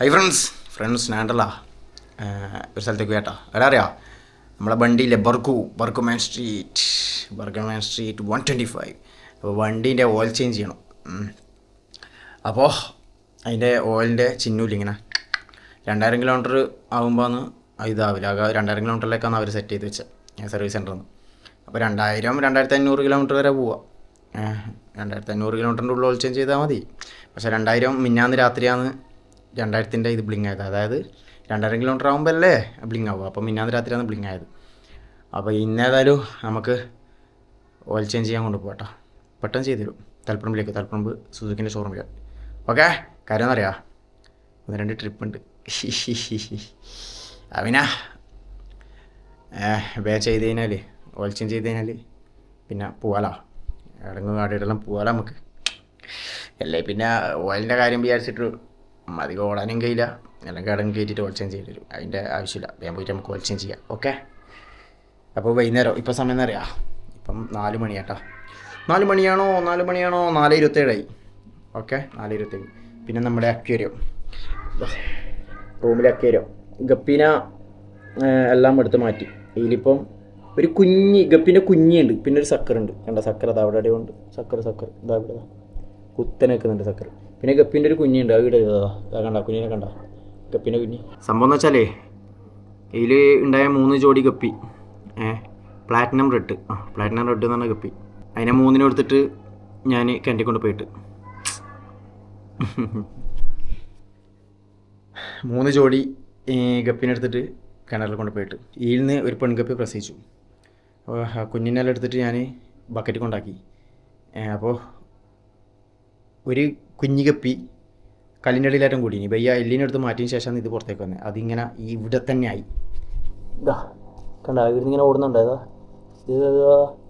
Hi friends friends ഞാണ്ടല്ല ഒരു സ്ഥലത്തേക്ക് കേട്ടോ. എടാ അറിയാ നമ്മളെ വണ്ടിയിലെ ബർക്കു മാൻ സ്ട്രീറ്റ് ബർക്കു മാൻ സ്ട്രീറ്റ് വൺ ട്വന്റി ഫൈവ് അപ്പോൾ വണ്ടീന്റെ ഓയിൽ ചേഞ്ച് ചെയ്യണം അപ്പോൾ അതിന്റെ ഓയിലിന്റെ ചിഹ്നമില്ല ഇങ്ങനെ രണ്ടായിരം കിലോമീറ്റർ ആകുമ്പോൾ ഇതാവില്ല. ആകെ രണ്ടായിരം കിലോമീറ്ററിലേക്കാണ് അവർ സെറ്റ് ചെയ്ത് വെച്ചത് സർവീസ് സെന്ററിൽ നിന്ന് അപ്പോൾ രണ്ടായിരം രണ്ടായിരത്തി അഞ്ഞൂറ് കിലോമീറ്റർ വരെ പോവാം. രണ്ടായിരത്തി അഞ്ഞൂറ് കിലോമീറ്ററിന്റെ ഉള്ളിൽ ഓയിൽ ചേഞ്ച് ചെയ്താൽ മതി. പക്ഷേ രണ്ടായിരം മിന്നാന്ന് രാത്രിയാണ് രണ്ടായിരത്തിന്റെ ഇത് ബ്ലിങ് ആയത്. അതായത് രണ്ടായിരം കിലോമീറ്റർ ആകുമ്പോൾ അല്ലേ ബ്ലിങ് ആവുക അപ്പോൾ മിന്നാന്ന് രാത്രിയാണ് ബ്ലിങ് ആയത്. അപ്പോൾ ഇന്നേതായാലും നമുക്ക് ഓയിൽ ചേഞ്ച് ചെയ്യാൻ കൊണ്ടുപോകട്ടോ പെട്ടെന്ന് ചെയ്ത് തരും. തലപ്പറമ്പിലേക്ക് തലപ്പറമ്പ് സുസുക്കിന്റെ ഷോറൂമിൽ ഓക്കെ കാര്യം എന്നറിയാം ഒന്ന് രണ്ട് ട്രിപ്പ് ഉണ്ട്. അവനാ വേ ചെയ്ത് കഴിഞ്ഞാൽ ഓയിൽ ചേഞ്ച് ചെയ്ത് കഴിഞ്ഞാൽ പിന്നെ പോവാലോ. ഇടങ്ങും കാടിയിടെല്ലാം പോവാലോ നമുക്ക്. അല്ലേ പിന്നെ ഓയിലിന്റെ കാര്യം വിചാരിച്ചിട്ട് അധികം ഓടാനും കഴിയില്ല. അല്ലെങ്കിൽ കടം കയറ്റിയിട്ട് ഓൾ ചേഞ്ച് ചെയ്ത് തരും അതിന്റെ ആവശ്യമില്ല. വേഗം പോയിട്ട് നമുക്ക് ഓൾ ചേഞ്ച് ചെയ്യാം. ഓക്കെ? അപ്പോൾ വൈകുന്നേരം ഇപ്പോൾ സമയം എന്ന് അറിയാം ഇപ്പം നാല് മണിയാട്ടോ. നാല് മണിയാണോ? നാല് മണിയാണോ? നാല് ഇരുപത്തേഴായി. ഓക്കെ? നാല് ഇരുപത്തേഴ്. പിന്നെ നമ്മുടെ അക്വേരിയം റൂമിലെ അക്വേരിയം ഗപ്പിന എല്ലാം എടുത്ത് മാറ്റി. ഇതിലിപ്പം ഒരു കുഞ്ഞ് ഗപ്പിന്റെ കുഞ്ഞുണ്ട് പിന്നെ ഒരു സക്കറുണ്ട്. കണ്ട? സക്കർ അത് അവിടെ ഉണ്ട് സക്കർ സക്കർ ഇതാ. കുത്തനെ നിൽക്കുന്നുണ്ട് സക്കർ പിന്നെ ഗപ്പിന്റെ ഒരു കുഞ്ഞുണ്ട് ഇതാ ഇതാ കണ്ട കുഞ്ഞിനെ കണ്ട. ഗപ്പിന്റെ കുഞ്ഞ്. സംഭവം എന്ന് വെച്ചാലേ ഇതിൽ ഉണ്ടായ മൂന്ന് ജോഡി ഗപ്പി. ഏ പ്ലാറ്റിനം റെഡ് ആ പ്ലാറ്റിനം റെഡ് എന്ന് പറഞ്ഞ ഗപ്പി. അതിനെ മൂന്നിനും എടുത്തിട്ട് ഞാൻ കിണറ്റി കൊണ്ട് പോയിട്ട്. മൂന്ന് ജോഡി ഗപ്പിനെടുത്തിട്ട് കിണറിൽ കൊണ്ട് പോയിട്ട്. ഇതിൽ നിന്ന് ഒരു പെൺഗപ്പി പ്രസവിച്ചു. അപ്പോൾ ആ കുഞ്ഞിനെല്ലാം എടുത്തിട്ട് ഞാൻ ബക്കറ്റ് കൊണ്ടാക്കി അപ്പോൾ ഒരു കുഞ്ഞു കപ്പി കല്ലിന്റെ അടിയിലായിട്ടും കൂടി. ഇനി ബയ്യ എല്ലിനെടുത്ത് മാറ്റിയതിന് ശേഷമാണ് ഇത് പുറത്തേക്ക് വന്നത് അതിങ്ങനെ ഇവിടെ തന്നെ ആയി ഇതാ കണ്ട ഇങ്ങനെ ഓടുന്നുണ്ടായതാ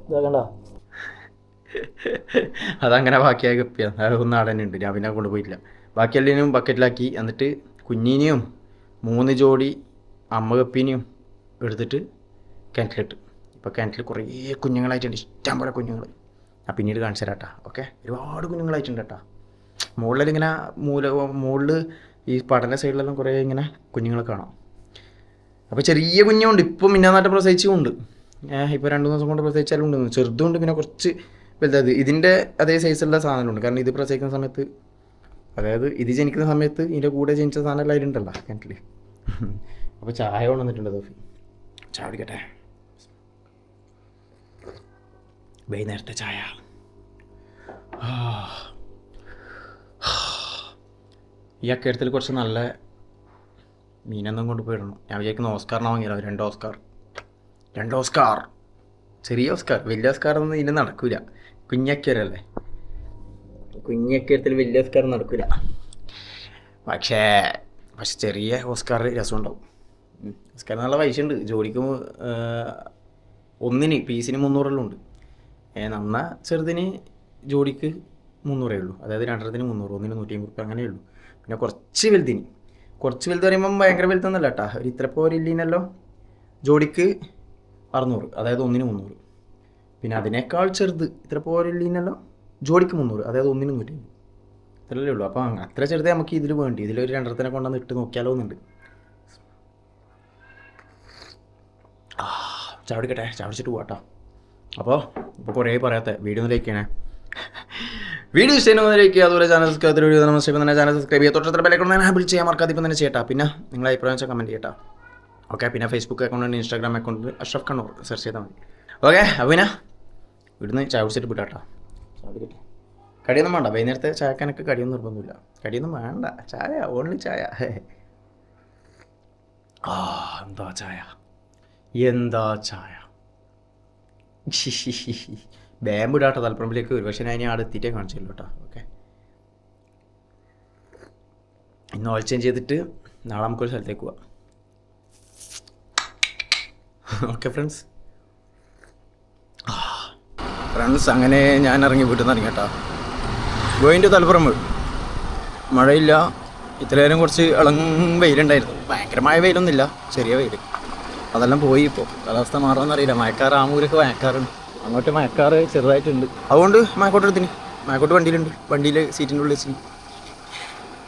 ഇതാ കണ്ട. അതങ്ങനെ ബാക്കിയായ കപ്പിയാണ് അത് ഒന്ന് ആടനുണ്ട് ഉണ്ട്. ഞാൻ പിന്നെ കൊണ്ടുപോയിട്ടില്ല ബാക്കി എല്ലിനും ബക്കറ്റിലാക്കി എന്നിട്ട് കുഞ്ഞിനെയും മൂന്ന് ജോഡി അമ്മ കപ്പിനെയും എടുത്തിട്ട് കിണറ്റിലിട്ട്. ഇപ്പോൾ കിണറ്റിൽ കുറേ കുഞ്ഞുങ്ങളായിട്ടുണ്ട്. ഇഷ്ടം പോലെ കുഞ്ഞുങ്ങൾ ഞാൻ പിന്നീട് കാണിച്ചു തരാം കേട്ടോ ഓക്കെ? ഒരുപാട് കുഞ്ഞുങ്ങളായിട്ടുണ്ട് കേട്ടോ. മുകളിലിങ്ങനെ മൂല മുകളിൽ ഈ പഠന സൈഡിലെല്ലാം കുറേ ഇങ്ങനെ കുഞ്ഞുങ്ങളെ കാണാം. അപ്പോൾ ചെറിയ കുഞ്ഞുണ്ട് ഇപ്പം മിന്നാനാട്ട് പ്രസവിച്ചുമുണ്ട് ഇപ്പോൾ രണ്ട് ദിവസം കൊണ്ട് പ്രസവിച്ചാലും ഉണ്ട് ചെറുതുണ്ട് പിന്നെ കുറച്ച് വലുതായത് ഇതിന്റെ അതേ സൈസുള്ള സാധനമുണ്ട് കാരണം ഇത് പ്രസവിക്കുന്ന സമയത്ത് അതായത് ഇത് ജനിക്കുന്ന സമയത്ത് ഇതിന്റെ കൂടെ ജനിച്ച സാധനം എല്ലാം അതിലുണ്ടല്ലോ കിണറ്റിൽ അപ്പോൾ ചായ കൊണ്ടുവന്നിട്ടുണ്ട് ചായ കുടിക്കട്ടെ. വൈകുന്നേരത്തെ ചായ. ഈ അക്കരത്തിൽ കുറച്ച് നല്ല മീനൊന്നും കൊണ്ട് പോയിടണം. ഞാൻ വിചാരിക്കുന്ന ഓസ്കാറിനെ വാങ്ങിയല്ലോ. രണ്ട് ഓസ്കാർ. രണ്ട് ഓസ്കാർ. ചെറിയ ഓസ്കാർ. വലിയ ഓസ്കാർ ഒന്നും ഇതിന് നടക്കൂല. കുഞ്ഞക്കരല്ലേ കുഞ്ഞക്കരത്തിൽ വലിയ ഓസ്കാർ നടക്കൂല. പക്ഷേ പക്ഷെ ചെറിയ ഓസ്കാർ രസമുണ്ടാവും. ഓസ്കാർ നല്ല പൈസ ഉണ്ട് ജോലിക്ക് ഒന്നിന് പീസിന് മുന്നൂറെല്ലാം ഉണ്ട്. നന്ന ചെറുതിന് ജോഡിക്ക് മുന്നൂറേ ഉള്ളൂ അതായത് രണ്ടെണ്ണത്തിന് മുന്നൂറ് ഒന്നിന് നൂറ്റി അമ്പത് റുപ്യ അങ്ങനെ ഉള്ളൂ പിന്നെ കുറച്ച് വലുതിന് കുറച്ച് വലുത് പറയുമ്പം ഭയങ്കര വലുതൊന്നുമല്ല കേട്ടാ ഒരു ഇത്ര പോരില്ലീനല്ലോ ജോഡിക്ക് അറുന്നൂറ് അതായത് ഒന്നിന് മുന്നൂറ് പിന്നെ അതിനേക്കാൾ ചെറുത് ഇത്ര പോരില്ലീനല്ലോ ജോഡിക്ക് മുന്നൂറ് അതായത് ഒന്നിന് നൂറ്റി അമ്പത് ഇത്രയല്ലേ ഉള്ളൂ അപ്പോൾ അത്ര ചെറുത് നമുക്ക് ഇതിൽ വേണ്ടി ഇതിലൊരു രണ്ടരത്തിനെ കൊണ്ടുവന്ന് ഇട്ട് നോക്കിയാലോ എന്നുണ്ട് ആ ചാടിക്കട്ടെ ചാടിച്ചിട്ട് പോവാട്ടോ അപ്പോൾ ഇപ്പോൾ കുറേ പറയാത്ത. വീഡിയോ നിലയ്ക്കാണ് വീഡിയോ ചെയ്യുന്ന നിലയ്ക്ക് ചെയ്യുക. അതുപോലെ ചാനൽ സബ്സ്ക്രൈബ് വീഡിയോ നമ്മൾ ചെയ്യുമ്പോൾ തന്നെ ചാനൽ സബ്സ്ക്രൈബ് ചെയ്യുക. തൊട്ടത്ര തന്നെ ഹാബിൾ ചെയ്യാൻ മറക്കാതെ ഇപ്പം തന്നെ ചെയ്യട്ടാ. പിന്നെ നിങ്ങൾ അഭിപ്രായം വെച്ചാൽ കമന്റ് ചെയ്യട്ടാ. ഓക്കെ പിന്നെ Facebook account Instagram account Ashraf Kannur search ചെയ്താൽ മതി. ഓക്കെ അപ്പോൾ ഇവിടുന്ന് ചായ കുടിച്ചിട്ട് വിട്ടാട്ടോ കടിയൊന്നും വേണ്ട. വൈകുന്നേരത്തെ ചായക്കാനൊക്കെ കടിയൊന്നും നിർബന്ധമില്ല. കടിയൊന്നും വേണ്ട. ചായ ഓൺലി ചായ. ആ എന്താ ചായ? എന്താ ചായ? ബാമ്പ് ഇടാട്ടോ തലപ്പറമ്പിലേക്ക്. വരും പക്ഷേ ഞാൻ ഇനി അവിടെ എത്തിയിട്ടേ കാണിച്ചില്ല കേട്ടോ ഓക്കെ ഇന്ന് ഓയിൽ ചേഞ്ച് ചെയ്തിട്ട് നാളെ നമുക്കൊരു സ്ഥലത്തേക്ക് പോവാം. ഓക്കെ ഫ്രണ്ട്സ് ഫ്രണ്ട്സ് അങ്ങനെ ഞാൻ ഇറങ്ങി വീട്ടിൽ നിന്ന് ഇറങ്ങി കേട്ടോ ഗോയിന്റെ തലപ്പുറമ്പ്. മഴയില്ല. ഇത്രയേരം കുറച്ച് ഇളം വെയിലുണ്ടായിരുന്നു. ഭയങ്കരമായ വെയിലൊന്നുമില്ല. ചെറിയ വെയിൽ. അതെല്ലാം പോയി ഇപ്പോൾ കാലാവസ്ഥ മാറുമെന്ന് അറിയില്ല മഴക്കാർ ആമൂരൊക്കെ മഴക്കാറുണ്ട് അങ്ങോട്ട് മഴക്കാറ് ചെറുതായിട്ടുണ്ട്. അതുകൊണ്ട് മഴക്കോട്ട് എടുത്തിന്. മഴക്കോട്ട് വണ്ടിയിലുണ്ട്. വണ്ടിയിൽ സീറ്റിന്റെ ഉള്ളിൽ വെച്ചിന്.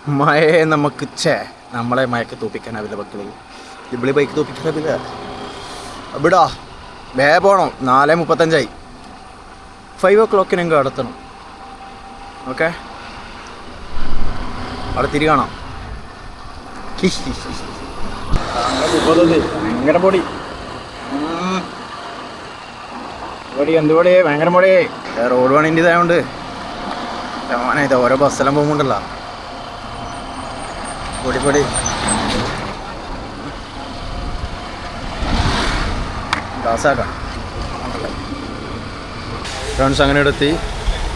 മഴയെ നമുക്ക് ചേ നമ്മളെ മയക്ക് തോപ്പിക്കാനാവില്ല മക്കളെ. ഇവിടെ ബൈക്ക് തോപ്പിക്കാനാവില്ല. ഇവിടാ വേ പോണം. നാല് മുപ്പത്തഞ്ചായി. ഫൈവ് ഓ ക്ലോക്കിന് എങ്കിൽ അടുത്തണം ഓക്കെ അവിടെ തിരി കാണാം. ഭയങ്കര പൊടി. പൊടി എന്ത് പൊടി? ഭയങ്കര പൊടി. റോഡ് പണിന്റെ ഇതായതുകൊണ്ട് ഇത് ഓരോ ബസ്സെല്ലാം പോകുമ്പോണ്ടല്ലോ. പൊടി പൊടി. ഗ്ലാസ്സാക്കാം ഫ്രണ്ട്സ് അങ്ങനെ എടുത്തി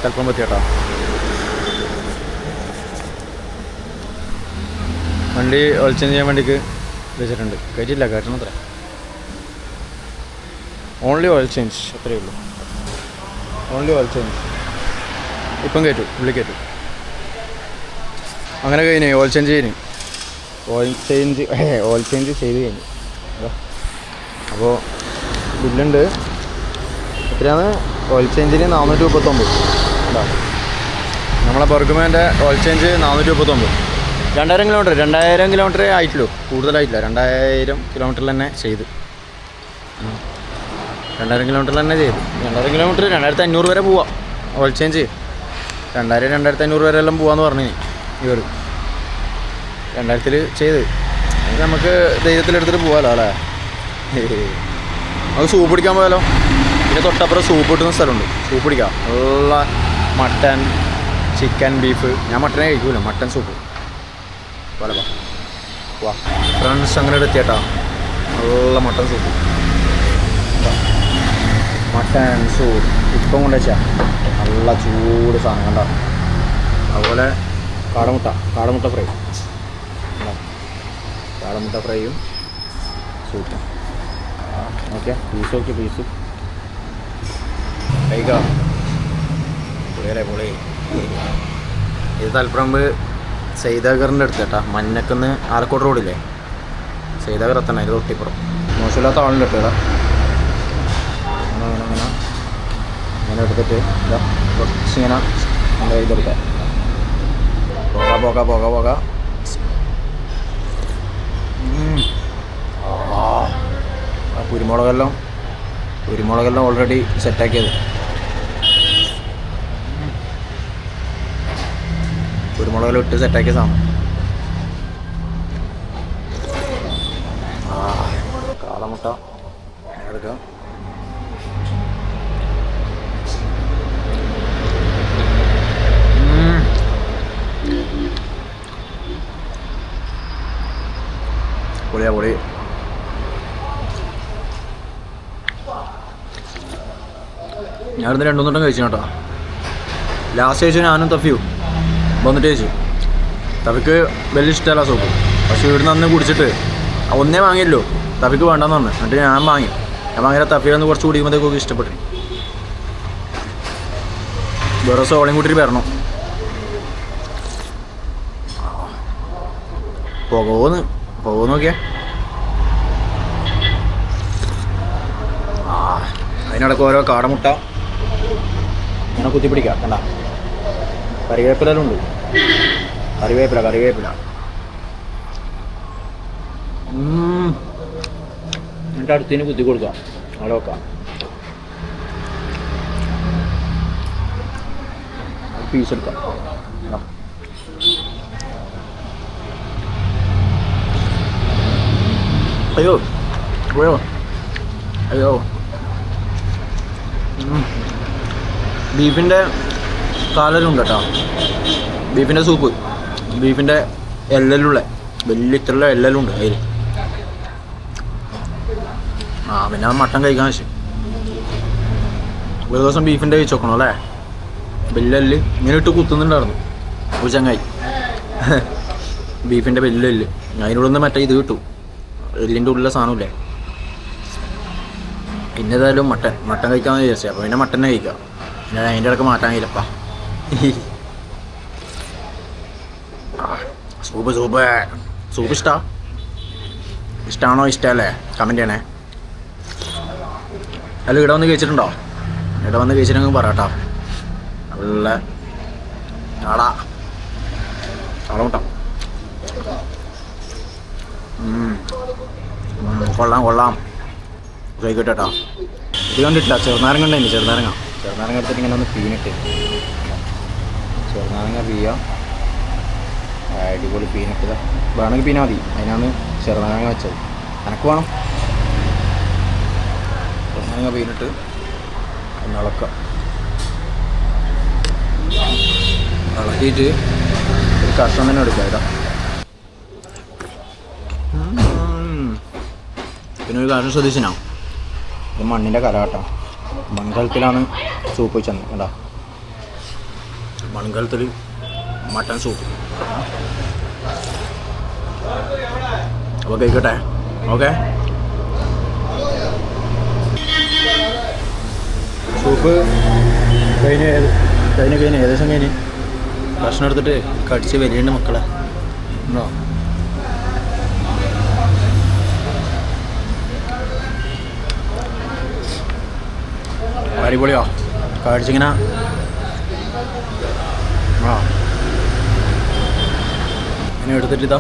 ചിലപ്പം പറ്റി കേട്ടോ വണ്ടി ഒളിച്ചം ചെയ്യാൻ വേണ്ടിക്ക്? വെച്ചിട്ടുണ്ട്. കയറ്റില്ല കയറ്റണം അത്ര ഓൺലി ഓയിൽ ചേഞ്ച് അത്രയേ ഉള്ളൂ. ഓൺലി ഓയിൽ ചേഞ്ച് ഇപ്പം കയറ്റും ഉള്ളി കയറ്റും അങ്ങനെ കഴിഞ്ഞു ഓയിൽ ചേഞ്ച് കഴിഞ്ഞു. ഓയിൽ ചേഞ്ച് ഓയിൽ ചേഞ്ച് ചെയ്ത് കഴിഞ്ഞു. അപ്പോൾ ബില്ലുണ്ട്. എത്രയാണ്? ഓയിൽ ചേഞ്ചിന് നാനൂറ്റി മുപ്പത്തൊമ്പത്. നമ്മളെ പെർക്കുമേന്റെ ഓയിൽ ചേഞ്ച് നാനൂറ്റി മുപ്പത്തൊമ്പത്. രണ്ടായിരം കിലോമീറ്റർ രണ്ടായിരം കിലോമീറ്റർ ആയിട്ടുള്ളൂ. കൂടുതലായിട്ടില്ല. രണ്ടായിരം കിലോമീറ്ററിൽ തന്നെ ചെയ്ത്. രണ്ടായിരം കിലോമീറ്ററിൽ തന്നെ ചെയ്തു. രണ്ടായിരം കിലോമീറ്റർ രണ്ടായിരത്തി അഞ്ഞൂറ് വരെ പോവാം. ഓയിൽ ചേഞ്ച് രണ്ടായിരം രണ്ടായിരത്തി അഞ്ഞൂറ് വരെ എല്ലാം പോവാന്ന് പറഞ്ഞു ഇവർ രണ്ടായിരത്തിൽ ചെയ്ത്. നമുക്ക് ധൈര്യത്തിലെടുത്തിട്ട് പോവാലോ അല്ലേ? നമുക്ക് സൂപ്പ് പിടിക്കാൻ പോയാലോ? പിന്നെ തൊട്ടപ്പുറം സൂപ്പ് കിട്ടുന്ന സ്ഥലമുണ്ട്. സൂപ്പ് പിടിക്കാം. നല്ല മട്ടൻ ചിക്കൻ ബീഫ്. ഞാൻ മട്ടനെ കഴിക്കൂല. Mutton soup. പോലെ വാ. ഫ്രണ്ട്സ് അങ്ങനെ എത്തിയേട്ടാ നല്ല മട്ടൻ സൂപ്പ്. മട്ടൻ സൂപ്പ് ഇപ്പം കൊണ്ടുവച്ചാ. നല്ല ചൂട് സാധനം കണ്ടോ? അതുപോലെ കാടമുട്ട. കാടമുട്ട ഫ്രൈ? കാടമുട്ട ഫ്രൈയും സൂപ്പും ഓക്കെ പീസ് ഓക്കെ പീസ്. കഴിക്കാം പുളിയല്ലേ പുളി? ഇത് തലപ്പറമ്പ് സൈതാഗറിന്റെ അടുത്ത് കേട്ടാ. മഞ്ഞക്കുന്ന് ആലക്കോട് റോഡില്ലേ? സൈതാഗർ എത്തണം അതിന്റെ തൊട്ടിപ്പുറം. മോശമില്ലാത്ത ആളുണ്ട് കേട്ടോ അങ്ങനെ അങ്ങനെ എടുത്തിട്ട് ഇതാ കുറച്ചിങ്ങനെ നമ്മുടെ ഇതെടുക്കാം. പോകാം പോകാം പോകാം പോക. കുരുമുളകെല്ലാം കുരുമുളകെല്ലാം ഓൾറെഡി സെറ്റാക്കിയത് കുരുമുളകെല്ലാം ഇട്ട് സെറ്റാക്കിയ സാധനം. കാളമുട്ട. എടുക്കാം. പൊളിയാ പൊളി. ഞാനിന്ന് രണ്ടു മൂന്നെണ്ണം കഴിച്ചു കേട്ടോ. ലാസ്റ്റ് കഴിച്ചു ഞാനും തഫിയും. വന്നിട്ട് ചേച്ചി. തവിക്ക് വലിയ ഇഷ്ടമല്ല സോപ്പ്. പക്ഷേ ഇവിടുന്ന് അന്ന് കുടിച്ചിട്ട് ഒന്നേ വാങ്ങിയല്ലോ തവിക്ക് വേണ്ടെന്ന് പറഞ്ഞു. എന്നിട്ട് ഞാൻ വാങ്ങി. ഞാൻ വാങ്ങിയ നിന്ന് കുറച്ച് കുടിക്കുമ്പോഴത്തേക്കൊക്കെ ഇഷ്ടപ്പെട്ടു. വേറെ സോളയും കൂട്ടിട്ട് വരണം. പോകോന്ന് പോകോ നോക്കിയാ. അതിനിടക്ക് ഓരോ കാടമുട്ട. ഇങ്ങനെ കുത്തിപ്പിടിക്കാം. കണ്ട. കറിവേപ്പിലും ഉണ്ട്. കറിവേപ്പില കറിവേപ്പില. എന്നിട്ട് അടുത്തിന് കുത്തി കൊടുക്കാം. അവിടെ വെക്കാം. പീസ് എടുക്കാം. അയ്യോ അയ്യോ അയ്യോ. ഉം. ബീഫിന്റെ കാലലുണ്ട് കേട്ടോ ബീഫിന്റെ സൂപ്പ് ബീഫിന്റെ എല്ലലുള്ള. വലിയ ഇത്രയുള്ള എല്ലലുണ്ട് ഉണ്ട് അതിൽ ആ പിന്നെ മട്ടൻ കഴിക്കാൻ വെച്ചു. ഒരു ദിവസം ബീഫിന്റെ കഴിച്ച് നോക്കണം അല്ലേ? ബെല്ലല് ഇങ്ങനെ ഇട്ട് കുത്തുന്നുണ്ടായിരുന്നു. ഒരു ചങ്ങായി. ബീഫിന്റെ ബെല്ലല് അതിനോട് ഒന്ന് മറ്റേ ഇത് കിട്ടും. എല്ലിന്റെ ഉള്ളിലെ സാധനമില്ലേ? പിന്നെ ഏതായാലും മട്ടൻ. മട്ടൻ കഴിക്കാമെന്ന് വിചാരിച്ചത് അപ്പോൾ പിന്നെ മട്ടൻ കഴിക്കാം. പിന്നെ അതിന്റെ ഇടയ്ക്ക് മാറ്റാൻ കഴിയില്ലപ്പാ സൂപ്പ് സൂപ്പ്. സൂപ്പ് ഇഷ്ടാ? ഇഷ്ടമാണോ ഇഷ്ടമല്ലേ കമന്റ് ചെയ്യണേ. അല്ല ഇവിടെ വന്ന് കഴിച്ചിട്ടുണ്ടോ? ഇവിടെ വന്ന് കഴിച്ചിട്ടുണ്ടെങ്കിൽ പറ കേട്ടോ നല്ല ആടാ ആളെ മുട്ടാം. ഉം. ഉം, കൊള്ളാം കൊള്ളാം. കഴിക്കട്ടെ കേട്ടോ ഇത് കണ്ടിട്ടില്ല ചെറുനാരങ്ങ ഉണ്ടായിരുന്നു ചെറുനാരങ്ങ. ചെറുനാരങ്ങ എടുത്തിട്ട് ഇങ്ങനെ ഒന്ന് പീനിട്ട്. ചെറുനാരങ്ങ പിയ അടിപൊളി പീനിട്ടത് വേണമെങ്കിൽ പീന മതി. അതിനാണ് ചെറുനാരങ്ങ വെച്ചത്. എനക്ക് വേണം. ചെറുനാരങ്ങ പീനിട്ട്. ഒന്ന് ഇളക്കാം ഇളക്കിയിട്ട് ഒരു കഷ്ണം തന്നെ എടുക്കാം. പിന്നെ ഒരു കാര്യം ശ്രദ്ധിച്ചിനാ ഇത് മണ്ണിന്റെ കരാട്ടോ മൺകലത്തിലാണ് സൂപ്പ് വെച്ചത്. കേട്ടോ മൺകലത്തിൽ മട്ടൻ സൂപ്പ് അപ്പോൾ കഴിക്കട്ടെ. ഓക്കെ? സൂപ്പ് കഴിഞ്ഞ് കഴിഞ്ഞ് കഴിഞ്ഞ് ഏകദേശം കഴിഞ്ഞ്. ഭക്ഷണം എടുത്തിട്ട് കടിച്ച് വരികയുണ്ട് മക്കളെ. ഉണ്ടോ? അടിപൊളിയോ? കടിച്ചിങ്ങനെ ആ. ഇങ്ങനെ എടുത്തിട്ട് ഇതാ.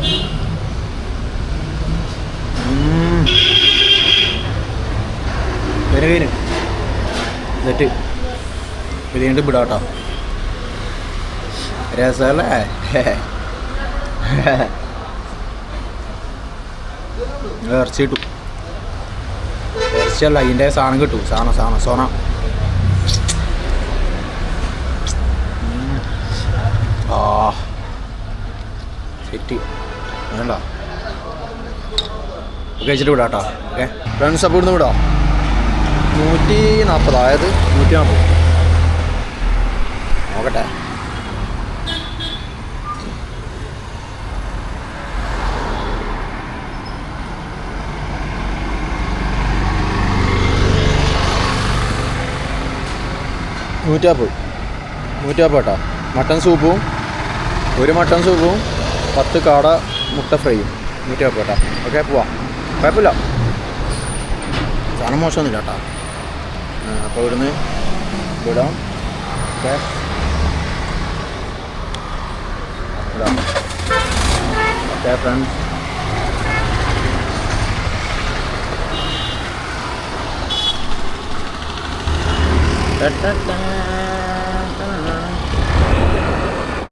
ഉം. എന്നിട്ട് പിന്നീട് വിടാട്ടോ. രസമല്ലേ ഇറച്ചി കിട്ടും ഇറച്ചിയല്ല അതിന്റെ സാധനം കിട്ടും. സാധനം സാധനം സോന ഉം. ആ സെറ്റ് വേണ്ട. കഴിച്ചിട്ട് വിടാം കേട്ടോ ഓക്കെ. ഫ്രണ്ട്സ് അപ്പോൾ ഇവിടുന്ന് വിടാം. നൂറ്റി നാൽപ്പത് അതായത് നൂറ്റി നാൽപ്പത് നോക്കട്ടെ. നൂറ്റാപ്പ് നൂറ്റാപ്പ് കേട്ടോ മട്ടൻ സൂപ്പും ഒരു മട്ടൺ സൂപ്പും പത്ത് കാട മുട്ട ഫ്രൈയും. നൂറ്റാപ്പ് കേട്ടോ. ഓക്കെ പോവാം. കുഴപ്പമില്ല. സാധനം മോശമൊന്നുമില്ല കേട്ടോ. അപ്പോൾ ഇവിടുന്ന് വിടാം. ഓക്കെ. Okay friends da.